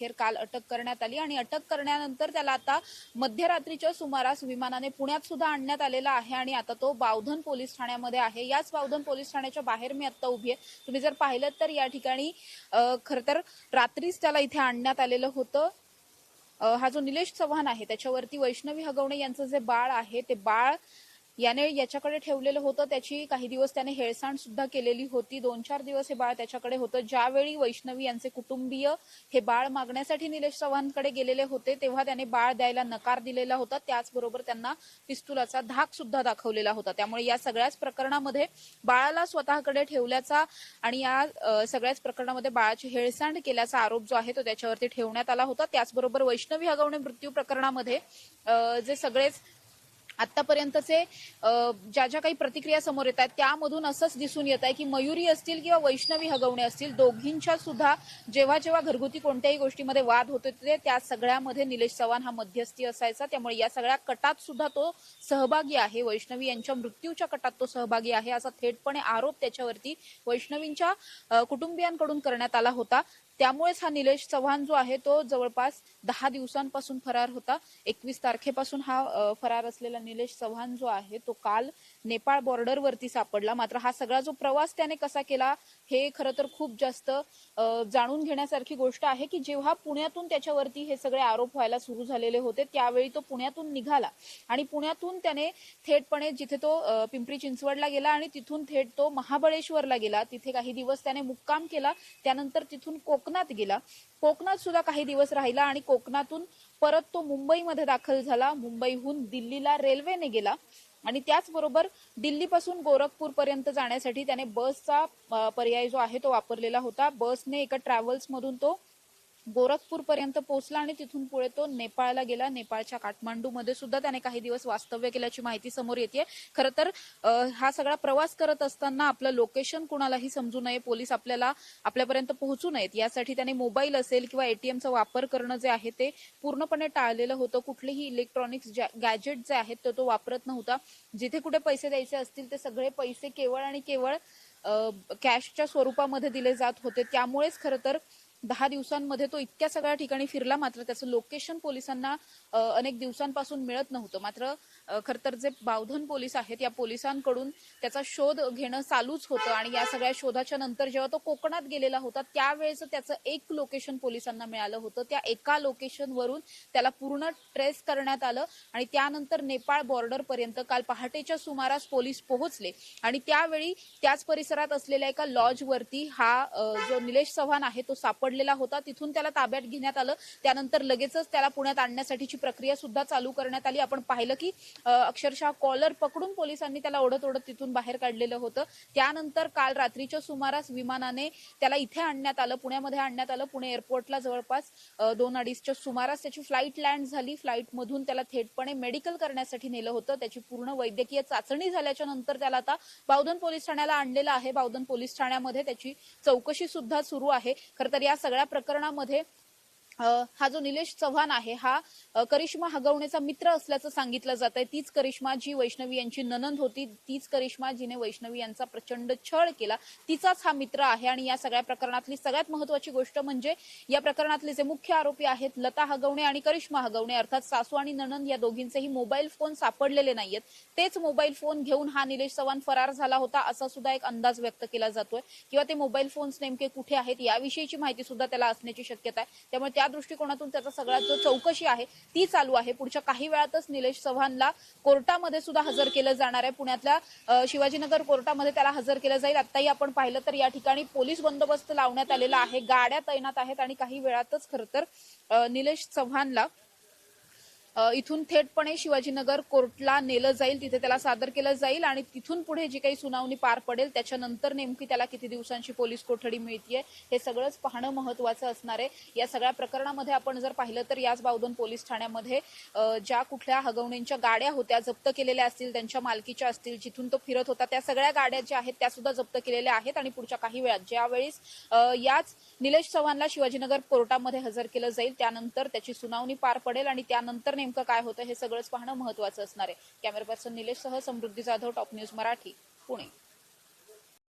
अखेर काल अटक करण्यात आली आणि अटक करण्यानंतर त्याला आता मध्यरात्रीच्या सुमारास विमानाने पुण्यात सुद्धा आणण्यात आलेला आहे आणि आता तो बावधन पोलीस ठाण्यामध्ये आहे. याच बावधन पोलीस ठाण्याच्या बाहेर मी आता उभी आहे. तुम्ही जर पाहिलं तर या ठिकाणी खर खरं तर रात्रीच त्याला इथे आणण्यात आलेलं होतं. हा जो निलेश चव्हाण आहे त्याच्यावरती वैष्णवी हगवणे यांचं जे बाळ आहे ते बाळ याने याच्याकडे ठेवलेलं होतं त्याची काही दिवस त्याने हेळसांड सुद्धा केलेली होती. दोन चार दिवस हे बाळ त्याच्याकडे होतं. ज्यावेळी वैष्णवी यांचे कुटुंबीय हे बाळ मागण्यासाठी निलेश चव्हाणकडे गेलेले होते तेव्हा त्याने बाळ द्यायला नकार दिलेला होता. त्याचबरोबर त्यांना पिस्तुलाचा धाक सुद्धा दाखवलेला होता. त्यामुळे या सगळ्याच प्रकरणामध्ये बाळाला स्वतःकडे ठेवल्याचा आणि या सगळ्याच प्रकरणामध्ये बाळाची हेळसांड केल्याचा आरोप जो आहे तो त्याच्यावरती ठेवण्यात आला होता. त्याचबरोबर वैष्णवी हगवणे मृत्यू प्रकरणामध्ये जे सगळेच आतापर्यंतचे ज्या ज्या काही प्रतिक्रिया समोर येत आहेत त्यामधून असंच दिसून येत आहे की मयुरी असतील किंवा वैष्णवी हगवणे असतील दोघींच्या सुद्धा जेव्हा जेव्हा घरगुती कोणत्याही गोष्टीमध्ये वाद होत होते त्या सगळ्यामध्ये निलेश चव्हाण हा मध्यस्थी असायचा. त्यामुळे या सगळ्या कटात सुद्धा तो सहभागी आहे. वैष्णवी यांच्या मृत्यूच्या कटात तो सहभागी आहे असा थेटपणे आरोप त्याच्यावरती वैष्णवींच्या कुटुंबियांकडून करण्यात आला होता. त्यामुळेच हा निलेश चव्हाण जो आहे तो जवळपास दहा दिवसांपासून फरार होता. एकवीस तारखेपासून हा फरार असलेला निलेश चव्हाण जो आहे तो काल नेपाळ बॉर्डरवरती सापडला. मात्र हा सगळा जो प्रवास त्याने कसा केला हे खरं तर खूप जास्त जाणून घेण्यासारखी गोष्ट आहे की जेव्हा पुण्यातून त्याच्यावरती हे सगळे आरोप व्हायला सुरू झालेले होते त्यावेळी तो पुण्यातून निघाला. आणि पुण्यातून त्याने थेटपणे जिथे तो पिंपरी चिंचवडला गेला आणि तिथून थेट तो महाबळेश्वरला गेला. तिथे काही दिवस त्याने मुक्काम केला त्यानंतर तिथून कोकणात गेला. कोकणात सुद्धा काही दिवस राहिला आणि कोकणातून परत तो मुंबईमध्ये दाखल झाला. मुंबईहून दिल्लीला रेल्वेने गेला. आणि त्याचबरोबर दिल्लीपासून गोरखपूर पर्यंत जाण्यासाठी त्याने बसचा पर्याय जो आहे तो वापरलेला होता. बसने एका ट्रॅव्हल्स मधून तो गोरखपूर पर्यंत पोहोचला आणि तिथून पुढे तो नेपाळला गेला. नेपाळच्या काठमांडू मध्ये सुद्धा त्याने काही दिवस वास्तव्य केल्याची माहिती समोर येते खरं तर हा सगळा प्रवास करत असताना आपलं लोकेशन कुणालाही समजू नये पोलीस आपल्याला आपल्यापर्यंत पोहोचू नयेत. यासाठी त्याने मोबाईल असेल किंवा एटीएमचा वापर करणं जे आहे ते पूर्णपणे टाळलेलं होतं. कुठलेही इलेक्ट्रॉनिक्स गॅजेट जे आहेत ते तो वापरत नव्हता. जिथे कुठे पैसे द्यायचे असतील ते सगळे पैसे केवळ आणि केवळ कॅशच्या स्वरूपामध्ये दिले जात होते. त्यामुळेच खरं तर दहा दिवसांमध्ये तो इतक्या सगळ्या ठिकाणी फिरला मात्र त्याचं लोकेशन पोलिसांना अनेक दिवसांपासून मिळत नव्हतं. मात्र अ, खरं तर जे बावधन पोलीस आहेत या पोलिसांकडून त्याचा शोध घेणं चालूच होतं आणि या सगळ्या शोधाच्या नंतर जेव्हा तो कोकणात गेलेला होता त्यावेळेचं त्याचं एक लोकेशन पोलिसांना मिळालं होतं. त्या एका लोकेशनवरून त्याला पूर्ण ट्रेस करण्यात आलं आणि त्यानंतर नेपाळ बॉर्डर पर्यंत काल पहाटेच्या सुमारास पोलीस पोहोचले. आणि त्यावेळी त्याच परिसरात असलेल्या एका लॉजवरती हा जो निलेश चव्हाण आहे तो सापड सापडलेला होता. तिथून त्याला ताब्यात घेण्यात आलं. त्यानंतर लगेचच त्याला पुण्यात आणण्यासाठीची प्रक्रिया सुद्धा चालू करण्यात आली. आपण पाहिलं की अक्षरशः कॉलर पकडून पोलिसांनी त्याला ओढत ओढत तिथून बाहेर काढलेलं होतं. त्यानंतर काल रात्रीच्या सुमारास विमानाने त्याला इथे आणण्यात आलं. पुण्यामध्ये आणण्यात आलं. पुणे एअरपोर्टला जवळपास दोन अडीचच्या सुमारास त्याची फ्लाईट लँड झाली. फ्लाईटमधून त्याला थेटपणे मेडिकल करण्यासाठी नेलं होतं. त्याची पूर्ण वैद्यकीय चाचणी झाल्याच्यानंतर त्याला आता बावधन पोलीस ठाण्याला आणलेलं आहे. बावधन पोलीस ठाण्यामध्ये त्याची चौकशी सुद्धा सुरू आहे. खरं तर या सगळ्या प्रकरणामध्ये हा जो निलेश चव्हाण आहे हा करिश्मा हगवणेचा मित्र असल्याचं सांगितलं जात आहे तीच करिश्मा जी वैष्णवी यांची ननंद होती तीच करिश्मा जिने वैष्णवी यांचा प्रचंड छळ केला. तिचाच हा मित्र आहे आणि या सगळ्या प्रकरणातली सगळ्यात महत्वाची गोष्ट म्हणजे या प्रकरणातले जे मुख्य आरोपी आहेत लता हगवणे आणि करिश्मा हगवणे अर्थात सासू आणि ननंद या दोघींचेही मोबाईल फोन सापडलेले नाहीयेत. तेच मोबाईल फोन घेऊन हा निलेश चव्हाण फरार झाला होता असा सुद्धा एक अंदाज व्यक्त केला जातोय. किंवा ते मोबाईल फोन्स नेमके कुठे आहेत याविषयीची माहिती सुद्धा त्याला असण्याची शक्यता आहे. त्यामुळे त्या दृष्टिकोनातून त्याचा सगळा जो चौकशी आहे ती चालू आहे. पुढच्या काही वेळातच निलेश चव्हाणला कोर्टामध्ये सुद्धा हजर केलं जाणार आहे. पुण्यातल्या शिवाजीनगर कोर्टामध्ये त्याला हजर केलं जाईल. आताही आपण पाहिलं तर या ठिकाणी पोलीस बंदोबस्त लावण्यात आलेला आहे. गाड्या तैनात आहेत आणि काही वेळातच खरं तर निलेश चव्हाणला इथून थेटपणे शिवाजीनगर कोर्टला नेलं जाईल तिथे त्याला सादर केलं जाईल आणि तिथून पुढे जी काही सुनावणी पार पडेल त्याच्यानंतर नेमकी त्याला किती दिवसांची पोलीस कोठडी मिळतीये हे सगळंच पाहणं महत्वाचं असणार आहे. या सगळ्या प्रकरणामध्ये आपण जर पाहिलं तर याच बावधन पोलीस ठाण्यामध्ये ज्या कुठल्या हगवणींच्या गाड्या होत्या जप्त केलेल्या असतील त्यांच्या मालकीच्या असतील जिथून तो फिरत होता त्या सगळ्या गाड्या ज्या आहेत त्या सुद्धा जप्त केलेल्या आहेत आणि पुढच्या काही वेळात ज्यावेळेस याच निलेश चव्हाणला शिवाजीनगर कोर्टामध्ये हजर केलं जाईल त्यानंतर त्याची सुनावणी पार पडेल आणि त्यानंतर नेमकं काय होतं हे सगळंच पाहणं महत्वाचं असणार आहे. कॅमेरा पर्सन निलेश सह समृद्धी जाधव टॉप न्यूज मराठी पुणे.